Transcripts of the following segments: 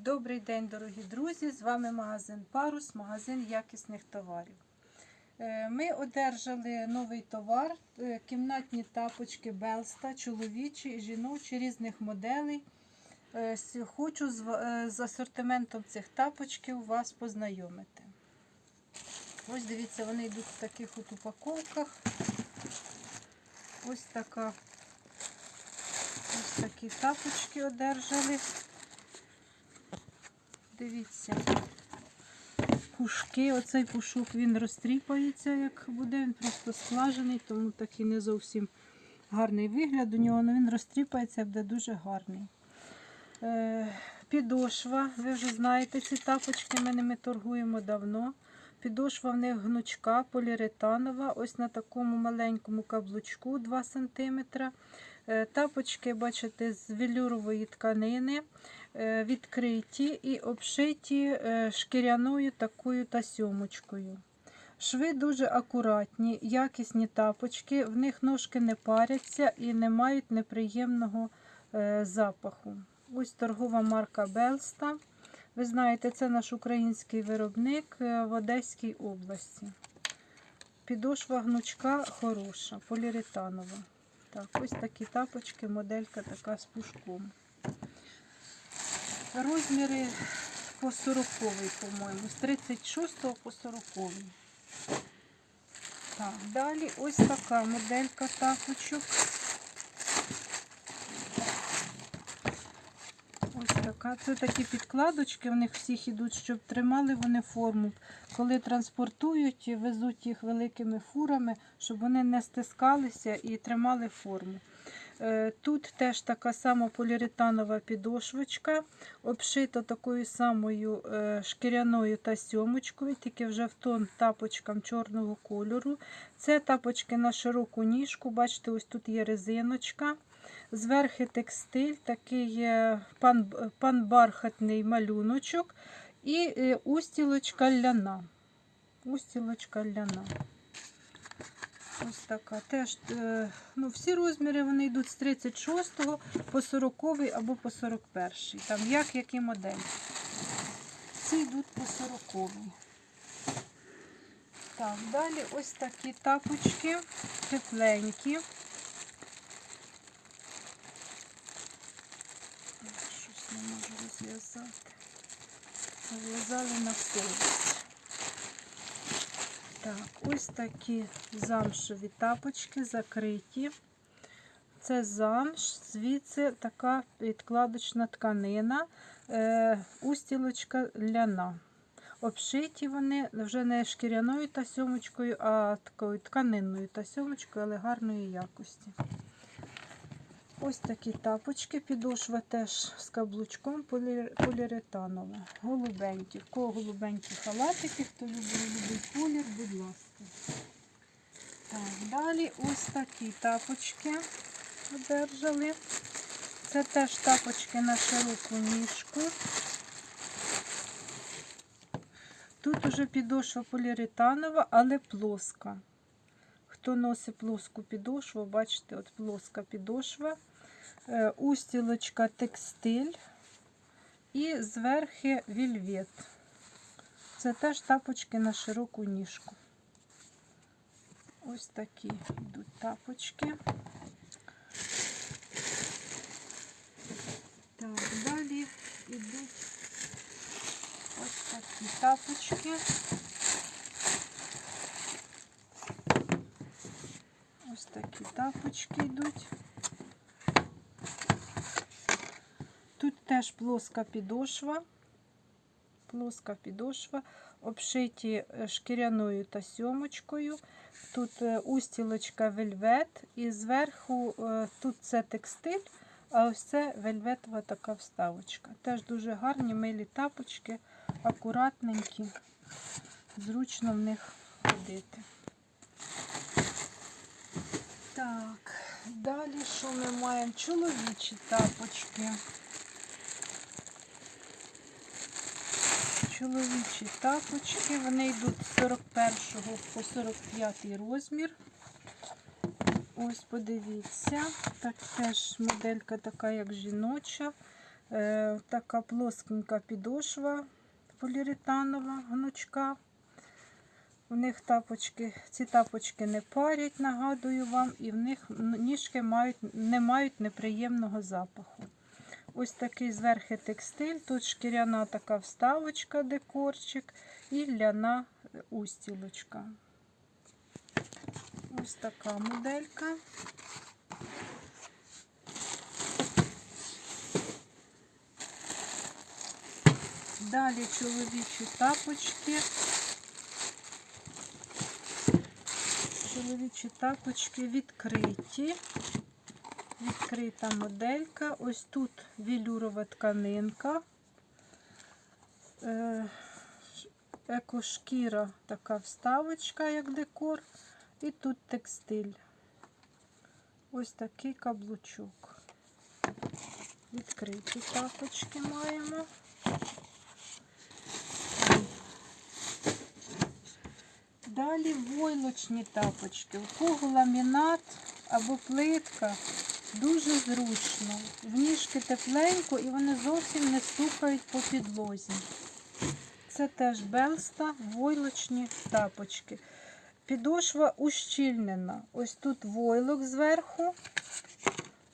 Добрий день, дорогі друзі! З вами магазин Парус, магазин якісних товарів. Е, Ми одержали новий товар, е, кімнатні тапочки Белста, чоловічі і жіночі різних моделей. Е, Хочу з асортиментом цих тапочків вас познайомити. Ось дивіться, вони йдуть в таких от упаковках. Ось така. Ось такі тапочки одержали. Дивіться. Пушки, оцей пушок він розтріпається, як буде, він просто склажений, тому такий не зовсім гарний вигляд у нього, але він розтріпається, буде дуже гарний. Е, підошва, ви вже знаєте ці тапочки, ми ними торгуємо давно. Підошва в них гнучка, поліуретанова, ось на такому маленькому каблучку 2 см. Е, Тапочки, бачите, з велюрової тканини, е, відкриті і обшиті е, шкіряною такою тасьомочкою. Шви дуже акуратні, якісні тапочки, в них ножки не паряться і не мають неприємного запаху. Ось торгова марка Белста. Ви знаєте, це наш український виробник е, в Одеській області. Підошва гнучка хороша, поліуретанова. Так, ось такі тапочки, моделька така з пушком. Розміри по 40, по-моєму, з 36 по 40. Так, далі ось така моделька тапочок. Така. Це такі підкладочки, в них всіх ідуть, щоб тримали вони форму. Коли транспортують, везуть їх великими фурами, щоб вони не стискалися і тримали форму. Е, Тут теж така сама поліуретанова підошвочка, обшита такою самою е, шкіряною та сьомочкою, тільки вже в тон тапочкам чорного кольору. Це тапочки на широку ніжку. Бачите, ось тут є резиночка. Зверхи текстиль, такий пан, панбархатний малюночок і е, устілочка ляна. Устілочка ляна. Ось така. Теж, е, ну, всі розміри вони йдуть з 36 по 40 або по 41. Там як які моделі. Ці йдуть по 40. Так, далі ось такі тапочки, тепленькі. Щось не можу розв'язати. Розв'язали на совість. Так, ось такі замшові тапочки закриті. Це замш, звідси така підкладочна тканина, е, устілочка ляна. Обшиті вони вже не шкіряною тасьомочкою, а такою тканинною тасьомочкою, але гарної якості. Ось такі тапочки, підошва теж з каблучком полі- поліуретанова. Голубенькі. В кого голубенькі халатики, хто любить голубий колір, будь ласка. Так, далі ось такі тапочки одержали. Це теж тапочки на широку ніжку. Тут уже підошва поліуретанова, але плоска. Хто носить плоску підошву, бачите, от плоска підошва, е, устілочка текстиль і зверхи вільвет. Це теж тапочки на широку ніжку. Ось такі йдуть тапочки. Так, далі йдуть ось такі тапочки. Ось такі йдуть. Тут теж плоска підошва. Плоска підошва, обшиті е, шкіряною та сьомочкою. Тут е, устілочка вельвет, і зверху е, тут це текстиль, а ось це вельветова така вставочка. Теж дуже гарні милі тапочки, акуратненькі, зручно в них ходити. Так, далі що ми маємо? Чоловічі тапочки. Чоловічі тапочки, вони йдуть з 41 по 45 розмір. Ось подивіться. Так теж моделька така, як жіноча. Е, така плоскенька підошва поліуретанова гнучка. У них тапочки, ці тапочки не парять, нагадую вам, і в них ніжки мають, не мають неприємного запаху. Ось такий зверху текстиль, тут шкіряна така вставочка, декорчик і ляна е, устілочка. Ось така моделька. Далі чоловічі тапочки. Чоловічі тапочки відкриті. Відкрита моделька. Ось тут велюрова тканинка. Е, Екошкіра така вставочка, як декор. І тут текстиль. Ось такий каблучок. Відкриті тапочки маємо. Далі войлочні тапочки. У кого ламінат або плитка дуже зручно. В ніжки тепленько і вони зовсім не стукають по підлозі. Це теж Белста, войлочні тапочки. Підошва ущільнена. Ось тут войлок зверху.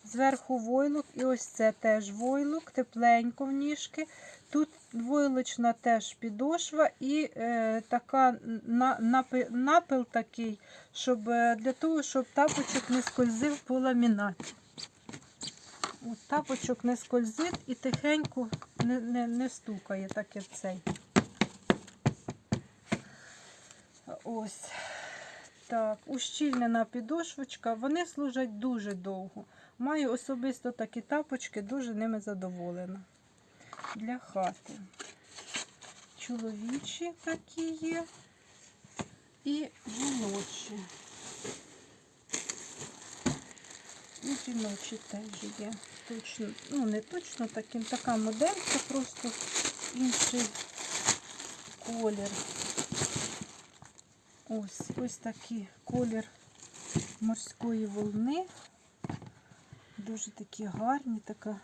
Зверху войлок, і ось це теж войлок, тепленько в ніжки. Тут войлочна теж підошва і е, така на, напи- напил такий, щоб е, для того, щоб тапочок не скользив по ламінаті. От тапочок не скользить і тихенько не, не, не стукає, так як цей. Ось. Так, ущільнена підошвочка, вони служать дуже довго. Маю особисто такі тапочки, дуже ними задоволена. Для хати. Чоловічі такі є. І жіночі. І жіночі теж є. Точно, ну не точно таким, така моделька, просто інший колір. Ось, ось такий колір морської волни. Дуже такі гарні, така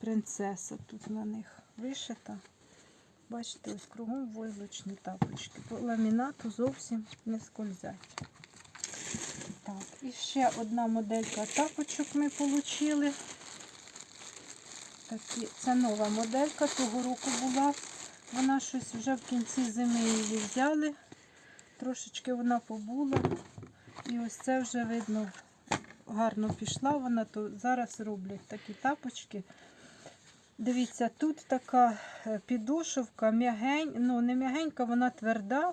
принцеса тут на них вишита. Бачите, ось кругом войлочні тапочки. По ламінату зовсім не скользять. Так, і ще одна моделька тапочок ми отримали. Такі, це нова моделька, того року була. Вона щось вже в кінці зими її взяли. Трошечки вона побула. І ось це вже видно гарно пішла вона, то зараз роблять такі тапочки. Дивіться, тут така е, підошовка, м'ягень, ну не м'ягенька, вона тверда,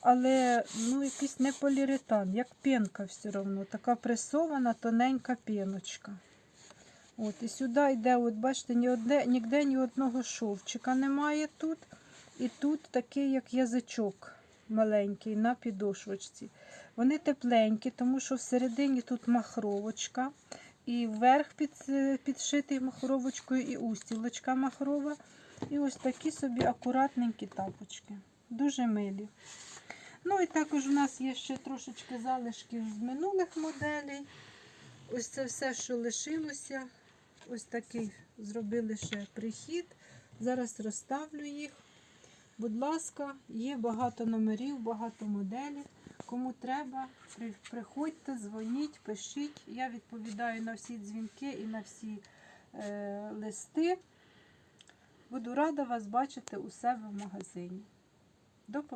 але ну, якийсь не поліуретан, як пінка все одно. Така пресована, тоненька піночка. От, і сюди йде, от бачите, ні одне, ніде ні одного шовчика немає тут. І тут такий, як язичок маленький на підошвочці. Вони тепленькі, тому що всередині тут махровочка. І вверх під, підшитий махровочкою, і устілочка махрова. І ось такі собі акуратненькі тапочки. Дуже милі. Ну і також у нас є ще трошечки залишків з минулих моделей. Ось це все, що лишилося. Ось такий зробили ще прихід. Зараз розставлю їх. Будь ласка, є багато номерів, багато моделів. Кому треба, приходьте, дзвоніть, пишіть. Я відповідаю на всі дзвінки і на всі е, листи. Буду рада вас бачити у себе в магазині. До побачення.